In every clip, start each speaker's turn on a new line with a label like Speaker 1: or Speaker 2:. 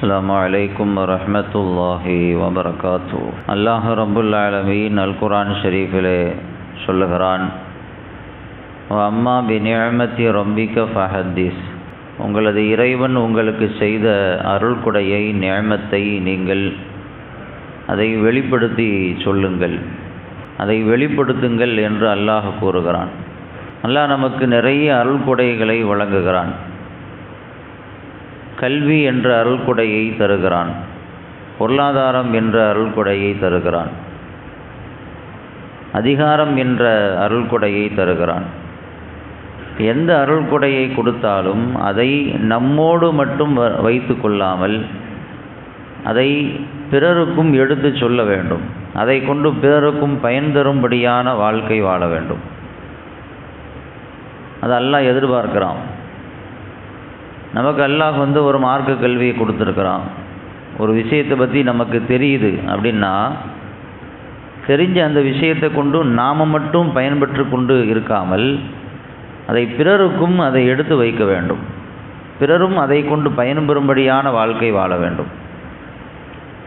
Speaker 1: அஸ்லாம் வலைக்கம் வரமத்துல்லாஹி வபரகாத்து அல்லாஹ் ரபுல் அலமீன் அல் குரான் ஷரீஃபிலே சொல்லுகிறான் அம்மா பினியமத்தி ரொம்பிக்க ஃபஹதீஸ் உங்களது இறைவன் உங்களுக்கு செய்த அருள்குடையை நியமத்தை நீங்கள் அதை வெளிப்படுத்தி சொல்லுங்கள். அதை வெளிப்படுத்துங்கள் என்று அல்லாஹ் கூறுகிறான். அல்லாஹ் நமக்கு நிறைய அருள்குடைகளை வழங்குகிறான். கல்வி என்ற அருள்கொடையை தருகிறான். பொருளாதாரம் என்ற அருள்கொடையை தருகிறான். அதிகாரம் என்ற அருள்கொடையை தருகிறான். எந்த அருள்கொடையை கொடுத்தாலும் அதை நம்மோடு மட்டும் வைத்து கொள்ளாமல் அதை பிறருக்கும் எடுத்து சொல்ல வேண்டும். அதை கொண்டு பிறருக்கும் பயன் தரும்படியான வாழ்க்கை வாழ வேண்டும். அது எதிர்பார்க்கிறான். நமக்கு அல்லாஹ் வந்து ஒரு மார்க்க கல்வியை கொடுத்துருக்குறான். ஒரு விஷயத்தை பற்றி நமக்கு தெரியுது அப்படின்னா தெரிஞ்ச அந்த விஷயத்தை கொண்டு நாம் மட்டும் பயன்பெற்று கொண்டு இருக்காமல் அதை பிறருக்கும் அதை எடுத்து வைக்க வேண்டும். பிறரும் அதை கொண்டு பயன்பெறும்படியான வாழ்க்கை வாழ வேண்டும்.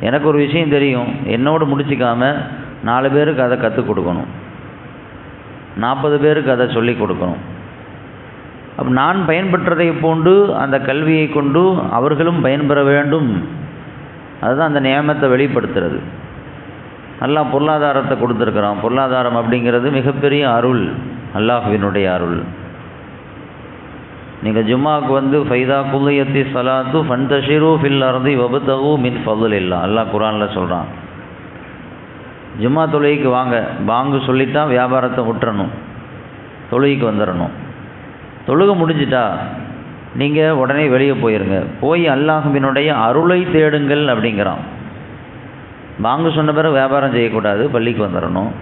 Speaker 1: எனக்கு ஒரு விஷயம் தெரியும். என்னோடு முடிச்சிக்காம நாலு பேருக்கு அதை கற்றுக் கொடுக்கணும். நாற்பது பேருக்கு அதை சொல்லிக் கொடுக்கணும். நான் பயன்பெற்றதை போன்று அந்த கல்வியை கொண்டு அவர்களும் பயன்பெற வேண்டும். அதுதான் அந்த நியமத்தை வெளிப்படுத்துறது. நல்லா பொருளாதாரத்தை கொடுத்துருக்குறான். பொருளாதாரம் அப்படிங்கிறது மிகப்பெரிய அருள். அல்லாஹுவினுடைய அருள். நீங்கள் ஜும்மாவுக்கு வந்து ஃபைதா குல்லையத்தி சலாத்து ஃபன்தஷிரு ஃபில் அர்தி வபுத்தகு மின் ஃபதுல் இல்லா அல்லாஹ் குரானில் சொல்கிறான் ஜும்மா தொழுகைக்கு வாங்க. வாங்கு சொல்லித்தான் வியாபாரத்தை விட்டுறணும் தொழுகைக்கு வந்துடணும் தொழுக முடிஞ்சிட்டா நீங்கள் உடனே வெளியே போயிருங்க. போய் அல்லாஹுவினுடைய அருளை தேடுங்கள் அப்படிங்கிறான். வாங்க சொன்ன பிறகு வியாபாரம் செய்யக்கூடாது பள்ளிக்கு வந்துடணும்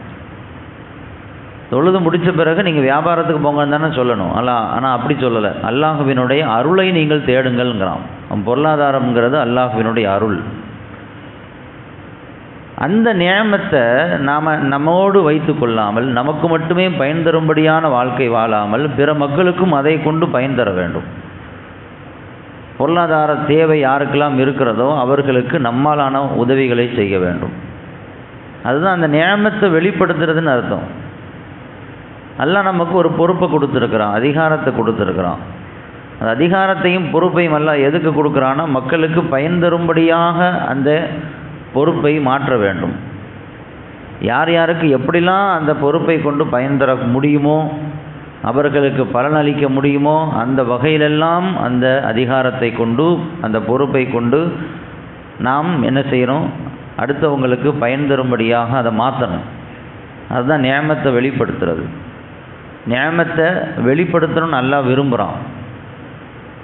Speaker 1: தொழுது முடித்த பிறகு நீங்கள் வியாபாரத்துக்கு போங்கன்னு தானே சொல்லணும். அல்லா ஆனால் அப்படி சொல்லலை. அல்லாஹுவினுடைய அருளை நீங்கள் தேடுங்கள்ங்கிறான். பொருளாதாரம்ங்கிறது அல்லாஹுவினுடைய அருள். அந்த நியமத்தை நாம் நம்மோடு வைத்து கொள்ளாமல் நமக்கு மட்டுமே பயன் தரும்படியான வாழ்க்கை வாழாமல் பிற மக்களுக்கும் அதை கொண்டு பயன் தர வேண்டும். பொருளாதார தேவை யாருக்கெல்லாம் இருக்கிறதோ அவர்களுக்கு நம்மாலான உதவிகளை செய்ய வேண்டும். அதுதான் அந்த நியமத்தை வெளிப்படுத்துறதுன்னு அர்த்தம். எல்லாம் நமக்கு ஒரு பொறுப்பை கொடுத்துருக்குறான் அதிகாரத்தை கொடுத்துருக்குறான். அந்த அதிகாரத்தையும் பொறுப்பையும் எல்லாம் எதுக்கு கொடுக்குறான்னா மக்களுக்கு பயன் தரும்படியாக அந்த பொறுப்பை மாற்ற வேண்டும். யார் யாருக்கு எப்படிலாம் அந்த பொறுப்பை கொண்டு பயன் தர முடியுமோ அவர்களுக்கு பலனளிக்க முடியுமோ அந்த வகையிலெல்லாம் அந்த அதிகாரத்தை கொண்டு அந்த பொறுப்பை கொண்டு நாம் என்ன செய்கிறோம் அடுத்தவங்களுக்கு பயன் தரும்படியாக அதை மாற்றணும் அதுதான் நியமத்தை வெளிப்படுத்துறது. நியமத்தை வெளிப்படுத்தணும்னு நல்லா விரும்புகிறான்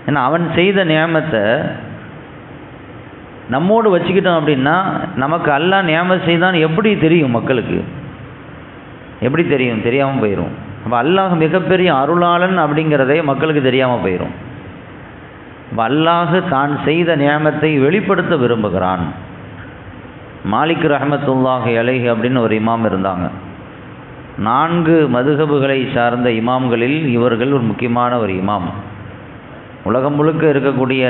Speaker 1: ஏன்னா அவன் செய்த நியமத்தை நம்மோடு வச்சுக்கிட்டோம் அப்படின்னா நமக்கு அல்லா நியமம் செய்தான் எப்படி தெரியும் மக்களுக்கு? எப்படி தெரியும்? தெரியாமல் போயிடும் அப்போ அல்லாஹ் மிகப்பெரிய அருளாளன் அப்படிங்கிறதே மக்களுக்கு தெரியாமல் போயிடும் அப்போ அல்லாஹ் தான் செய்த நியமத்தை வெளிப்படுத்த விரும்புகிறான். மாலிக் ரஹமத்துல்லாஹி அலைஹி அப்படின்னு ஒரு இமாம் இருந்தாங்க. நான்கு மதுகபுகளை சார்ந்த இமாம்களில் இவர்கள் ஒரு முக்கியமான ஒரு இமாம். உலகம் முழுக்க இருக்கக்கூடிய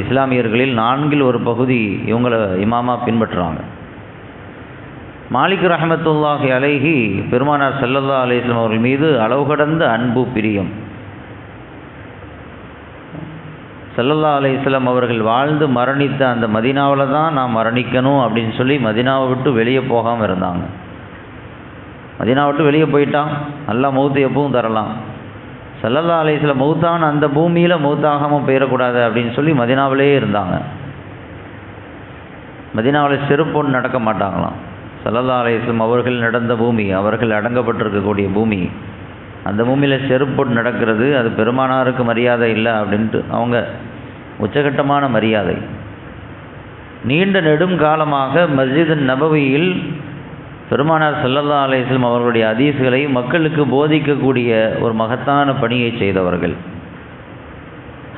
Speaker 1: இஸ்லாமியர்களில் நான்கில் ஒரு பகுதி இவங்களை இமாமா பின்பற்றுறாங்க. மாலிக் ரஹமத்துல்லாஹி அலைஹி பெருமானார் சல்லல்லா அலிஸ்லாம் அவர்கள் மீது அளவு கடந்த அன்பு பிரியம். சல்லல்லா அலிஸ்லாம் அவர்கள் வாழ்ந்து மரணித்த அந்த மதினாவில் தான் நான் மரணிக்கணும் அப்படின்னு சொல்லி மதினாவை விட்டு வெளியே போகாமல் இருந்தாங்க. மதினா விட்டு வெளியே போயிட்டான். நல்லா மௌத்து எப்பவும் தரலாம். சல்லல்லா அலிஸ்ல மௌத்தான் அந்த பூமியில் மௌத்தாகாமல் போயிடக்கூடாது அப்படின்னு சொல்லி மதினாவிலே இருந்தாங்க. மதினாவில் செருப்பொன்று நடக்க மாட்டாங்களாம். சல்லல்லா அலிஸ்லம் அவர்கள் நடந்த பூமி அவர்கள் அடங்கப்பட்டிருக்கக்கூடிய பூமி. அந்த பூமியில் செருப்பொன்று நடக்கிறது அது பெருமானாருக்கு மரியாதை இல்லை அப்படின்ட்டு அவங்க உச்சகட்டமான மரியாதை. நீண்ட நெடும் காலமாக மஸ்ஜித் நபவியில் பெருமானார் சல்லல்லா அலிஸ்லம் அவர்களுடைய அதீசுகளை மக்களுக்கு போதிக்கக்கூடிய ஒரு மகத்தான பணியை செய்தவர்கள்.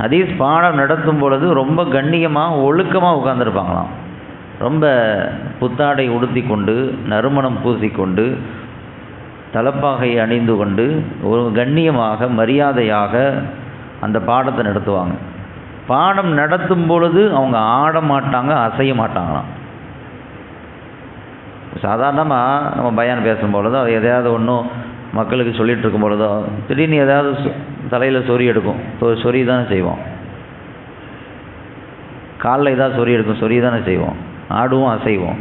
Speaker 1: ஹதீஸ் பாடம் நடத்தும் பொழுது ரொம்ப கண்ணியமாக ஒழுக்கமாக உட்காந்துருப்பாங்களாம் ரொம்ப புத்தாடை உடுத்தி கொண்டு நறுமணம் பூசிக்கொண்டு தலப்பாகை அணிந்து கொண்டு ஒரு கண்ணியமாக மரியாதையாக அந்த பாடத்தை நடத்துவாங்க. பாடம் நடத்தும் பொழுது அவங்க ஆட மாட்டாங்க அசைய மாட்டாங்களாம் சாதாரணமாக நம்ம பயான் பேசும் பொழுதோ எதையாவது ஒன்றும் மக்களுக்கு சொல்லிகிட்டு இருக்கும் பொழுதோ திடீர்னு ஏதாவது தலையில் சொறி எடுக்கும். சொறி தானே செய்வோம். காலில் ஏதாவது சொறி எடுக்கும் சொறி தானே செய்வோம். ஆடுவோம் அசைவோம்.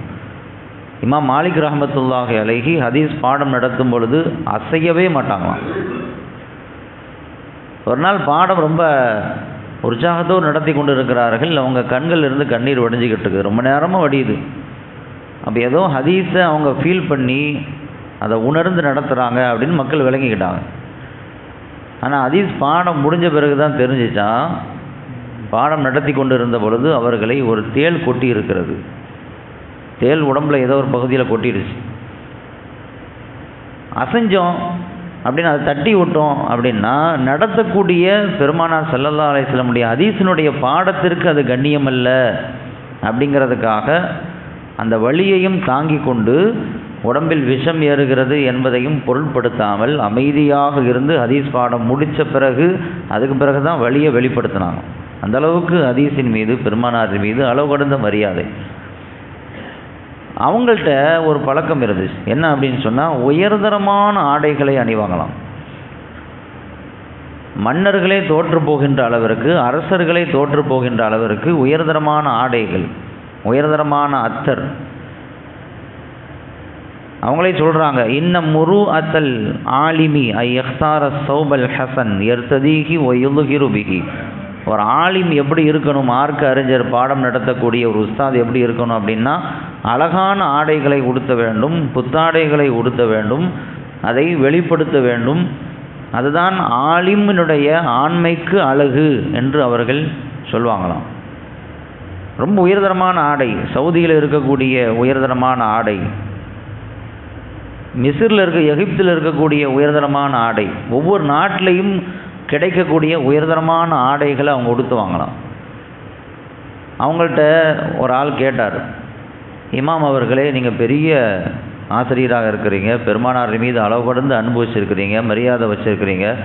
Speaker 1: இமாம் மாலிக் ரஹமத்துல்லாஹி அழகி ஹதீஸ் பாடம் நடத்தும் பொழுது அசையவே மாட்டாங்களாம். ஒரு நாள் பாடம் ரொம்ப உற்சாகத்தோடு நடத்தி கொண்டு இருக்கிறார்கள் அவங்க கண்கள் இருந்து கண்ணீர் வடிஞ்சிக்கிட்டு இருக்கு. ரொம்ப நேரமாக வடியுது. அப்போ ஏதோ ஹதீஸை அவங்க ஃபீல் பண்ணி அதை உணர்ந்து நடத்துகிறாங்க அப்படின்னு மக்கள் விளங்கிக்கிட்டாங்க. ஆனால் ஹதீஸ் பாடம் முடிஞ்ச பிறகு தான் தெரிஞ்சிச்சா? பாடம் நடத்தி கொண்டு இருந்த பொழுது அவர்களை ஒரு தேள் கொட்டி இருக்கிறது. தேள் உடம்புல ஏதோ ஒரு பகுதியில் கொட்டிடுச்சு. அசைஞ்சோம் அப்படின்னு அதை தட்டி விட்டோம் அப்படின்னா நடத்தக்கூடிய பெருமானார் ஸல்லல்லாஹு செல்ல வஸல்லமுடைய ஹதீஸினுடைய பாடத்திற்கு அது கண்ணியம் அல்ல அப்படிங்கிறதுக்காக அந்த வழியையும் தாங்கி கொண்டு உடம்பில் விஷம் ஏறுகிறது என்பதையும் பொருட்படுத்தாமல் அமைதியாக இருந்து ஹதீஸ் பாடம் முடித்த பிறகு அதுக்கு பிறகு தான் வழியை வெளிப்படுத்தினாங்க. அந்த அளவுக்கு ஹதீஸின் மீது பெருமானாரின் மீது அளவு கடந்த மரியாதை. அவங்கள்ட்ட ஒரு பழக்கம் இருந்துச்சு. என்ன அப்படின்னு சொன்னால் உயர்தரமான ஆடைகளை அணிவாங்களாம் மன்னர்களே தோற்று போகின்ற அளவிற்கு அரசர்களே தோற்று போகின்ற அளவிற்கு உயர்தரமான ஆடைகள் உயர்தரமான அத்தர். அவங்களே சொல்கிறாங்க இன்ன முரு அத்தல் ஆலிமி ஐ எக்தார சௌபல் ஹசன் எர்த்ததீகி ஒயுலுகிருபிகி ஒரு ஆலிம் எப்படி இருக்கணும்? மார்க்க அறிஞர் பாடம் நடத்தக்கூடிய ஒரு உஸ்தாத் எப்படி இருக்கணும் அப்படின்னா அழகான ஆடைகளை உடுத்த வேண்டும் புத்தாடைகளை உடுத்த வேண்டும் அதை வெளிப்படுத்த வேண்டும். அதுதான் ஆலிமினுடைய ஆண்மைக்கு அழகு என்று அவர்கள் சொல்லுவாங்களாம் ரொம்ப உயர்தரமான ஆடை. சவுதியில் இருக்கக்கூடிய உயர்தரமான ஆடை. மிசிரில் இருக்க எகிப்தில் இருக்கக்கூடிய உயர்தரமான ஆடை. ஒவ்வொரு நாட்டிலையும் கிடைக்கக்கூடிய உயர்தரமான ஆடைகளை அவங்க உடுத்துவாங்களாம் அவங்கள்ட்ட ஒரு ஆள் கேட்டார் இமாம் அவர்களே நீங்கள் பெரிய ஆசிரியராக இருக்கிறீங்க. பெருமானார் மீது அளவு கடந்து அனுபவிச்சிருக்கிறீங்க மரியாதை வச்சுருக்கிறீங்க.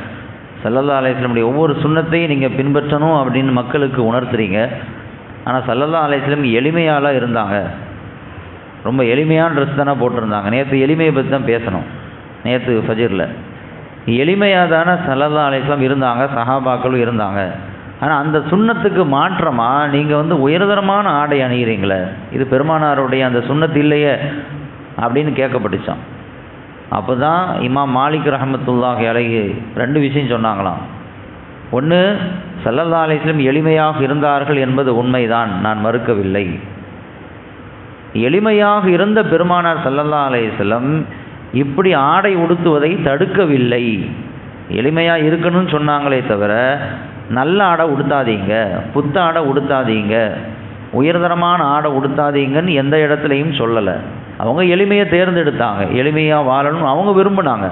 Speaker 1: செல்லல்லா அலையத்தினுடைய ஒவ்வொரு சுண்ணத்தையும் நீங்கள் பின்பற்றணும் அப்படின்னு மக்களுக்கு உணர்த்துறீங்க. ஆனால் சல்லல்லா அலையம் எளிமையாலாம் இருந்தாங்க. ரொம்ப எளிமையான ட்ரெஸ் தானே போட்டிருந்தாங்க. நேற்று எளிமையை பற்றி தான் பேசணும். நேற்று ஃபஜிரில். எளிமையாக தானே சல்லல்லா அலையம் இருந்தாங்க சஹாபாக்களும் இருந்தாங்க. ஆனால் அந்த சுண்ணத்துக்கு மாற்றமாக நீங்கள் வந்து உயர்தரமான ஆடை அணிகிறீங்களே இது பெருமானாருடைய அந்த சுண்ணத்து இல்லையே அப்படின்னு கேட்கப்பட்டுச்சான் அப்போ தான் இமாம் மாலிக் ரஹமத்துல்லாஹி அலைஹி ரெண்டு விஷயம் சொன்னாங்களாம். ஒன்று சல்லல்லா அலிஸ்லம் எளிமையாக இருந்தார்கள் என்பது உண்மைதான். நான் மறுக்கவில்லை. எளிமையாக இருந்த பெருமானார் சல்லல்லா அலிஸ்லம் இப்படி ஆடை உடுத்துவதை தடுக்கவில்லை. எளிமையாக இருக்கணும்னு சொன்னாங்களே தவிர நல்ல ஆடை உடுத்தாதீங்க புத்த ஆடை உடுத்தாதீங்க உயர்தரமான ஆடை உடுத்தாதீங்கன்னு எந்த இடத்துலையும் சொல்லலை. அவங்க எளிமையை தேர்ந்தெடுத்தாங்க. எளிமையாக வாழணும் அவங்க விரும்பினாங்க.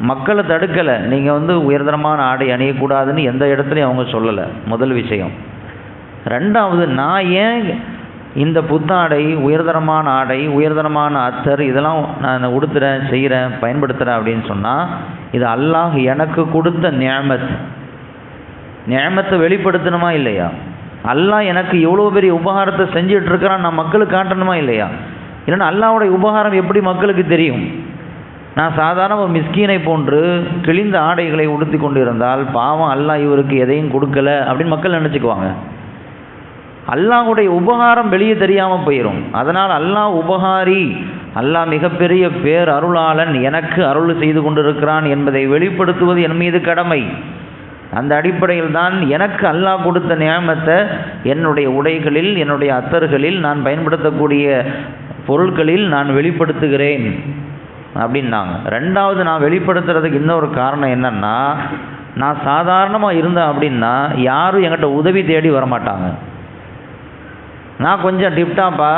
Speaker 1: மக்களை தடுக்கலை. நீங்கள் வந்து உயர்தரமான ஆடை அணியக்கூடாதுன்னு எந்த இடத்துலையும் அவங்க சொல்லலை. முதல் விஷயம். ரெண்டாவது நான் ஏன் இந்த புத்தாடை உயர்தரமான ஆடை உயர்தரமான அத்தர் இதெல்லாம் நான் உடுத்துறேன் செய்கிறேன் பயன்படுத்துகிறேன் அப்படின்னு சொன்னால் இது அல்லாஹ் எனக்கு கொடுத்த நியமத். நியமத்தை வெளிப்படுத்தணுமா இல்லையா? அல்லாஹ் எனக்கு எவ்வளோ பெரிய உபகாரத்தை செஞ்சிட்ருக்கிறான் நான் மக்களுக்கு காட்டணுமா இல்லையா? இல்லைன்னா அல்லாஹ்வுடைய உபகாரம் எப்படி மக்களுக்கு தெரியும்? நான் சாதாரண ஒரு மிஸ்கீனை போன்று கிழிந்த ஆடைகளை உடுத்தி கொண்டு இருந்தால் பாவம் அல்லாஹ் இவருக்கு எதையும் கொடுக்கல அப்படின்னு மக்கள் நினச்சிக்குவாங்க. அல்லாஹுடைய உபகாரம் வெளியே தெரியாமல் போயிடும் அதனால் அல்லாஹ் உபகாரி அல்லாஹ் மிகப்பெரிய பேர் அருளாளன் எனக்கு அருள் செய்து கொண்டிருக்கிறான் என்பதை வெளிப்படுத்துவது என் மீது கடமை. அந்த அடிப்படையில் தான் எனக்கு அல்லாஹ் கொடுத்த நியமத்தை என்னுடைய உடைகளில் என்னுடைய அத்தர்களில் நான் பயன்படுத்தக்கூடிய பொருட்களில் நான் வெளிப்படுத்துகிறேன். அப்படின்னாங்க. ரெண்டாவது நான் வெளிப்படுத்துறதுக்கு இன்னொரு காரணம் என்னன்னா நான் சாதாரணமாக இருந்தேன் அப்படின்னா யாரும் என்கிட்ட உதவி தேடி வரமாட்டாங்க. நான் கொஞ்சம் டிப்டாப்பா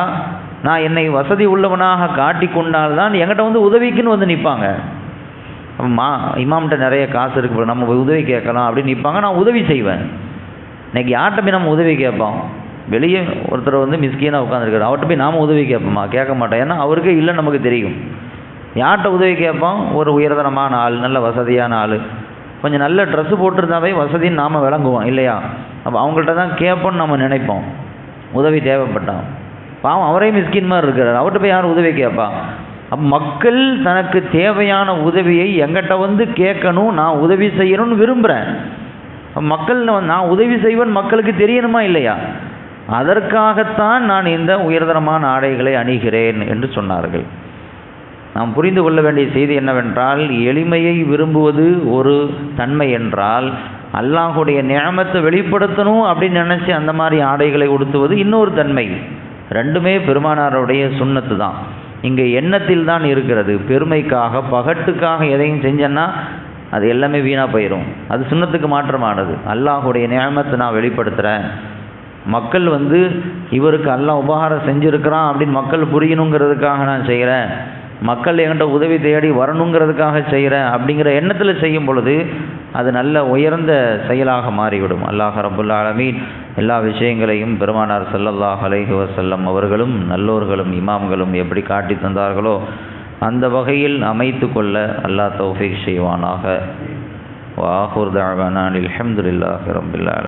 Speaker 1: நான் என்னை வசதி உள்ளவனாக காட்டி கொண்டால்தான் என்கிட்ட வந்து உதவிக்குன்னு வந்து நிற்பாங்க. மா இமாம்கிட்ட நிறைய காசு இருக்கு நம்ம உதவி கேட்கலாம் அப்படின்னு நிற்பாங்க நான் உதவி செய்வேன். இன்னைக்கு யார்கிட்ட போய் நம்ம உதவி கேட்போம்? வெளியே ஒருத்தர் வந்து மிஸ்கீனாக உட்காந்துருக்காரு அவர்கிட்ட போய் நாம் உதவி கேட்போமா? கேட்க மாட்டோம். ஏன்னா அவருக்கே இல்லைன்னு நமக்கு தெரியும். யார்கிட்ட உதவி கேட்போம் ஒரு உயர்தரமான ஆள் நல்ல வசதியான ஆள். கொஞ்சம் நல்ல ட்ரெஸ்ஸு போட்டிருந்தாவே வசதின்னு நாம் விளங்குவோம் இல்லையா? அப்போ அவங்கள்ட்ட தான் கேட்போன்னு நம்ம நினைப்போம். உதவி தேவைப்பட்டான் பாவம் அவரே மிஸ்கின் மாதிரி இருக்கிறார். அவர்கிட்ட போய் யார் உதவி கேட்பா? அப்போ மக்கள் தனக்கு தேவையான உதவியை எங்கிட்ட வந்து கேட்கணும் நான் உதவி செய்யணும்னு விரும்புகிறேன் அப்ப மக்கள் நான் நான் உதவி செய்வேன் மக்களுக்கு தெரியணுமா இல்லையா? அதற்காகத்தான் நான் இந்த உயர்தரமான ஆடைகளை அணிகிறேன் என்று சொன்னார்கள். நாம் புரிந்து கொள்ள வேண்டிய செய்தி என்னவென்றால் எளிமையை விரும்புவது ஒரு தன்மை என்றால் அல்லாஹுடைய நியமத்தை வெளிப்படுத்தணும் அப்படின்னு நினச்சி அந்த மாதிரி ஆடைகளை உடுத்துவது இன்னொரு தன்மை. ரெண்டுமே பெருமானாருடைய சுண்ணத்து தான். இங்கே எண்ணத்தில் தான் இருக்கிறது. பெருமைக்காக பகட்டுக்காக எதையும் செஞ்சேன்னா அது எல்லாமே வீணாக போயிடும் அது சுண்ணத்துக்கு மாற்றமானது. அல்லாஹுடைய நியமத்தை நான் வெளிப்படுத்துகிறேன் மக்கள் வந்து இவருக்கு எல்லாம் உபகாரம் செஞ்சுருக்கிறான் அப்படின்னு மக்கள் புரியணுங்கிறதுக்காக நான் செய்கிறேன் மக்கள் என்கிட்ட உதவி தேடி வரணுங்கிறதுக்காக செய்கிறேன் அப்படிங்கிற எண்ணத்தில் செய்யும் பொழுது அது நல்ல உயர்ந்த செயலாக மாறிவிடும். அல்லாஹ் ரபுல்லா ஆலமீன் எல்லா விஷயங்களையும் பெருமானார் சல்லல்லாஹ் அலைஹி வசல்லம் அவர்களும் நல்லோர்களும் இமாம்களும் எப்படி காட்டி தந்தார்களோ அந்த வகையில் அமைத்து கொள்ள அல்லாஹ் தௌஃபீக் செய்வானாக. வாஹூர் தாவானான் அல்ஹம்துலில்லாஹி ரபுல்லா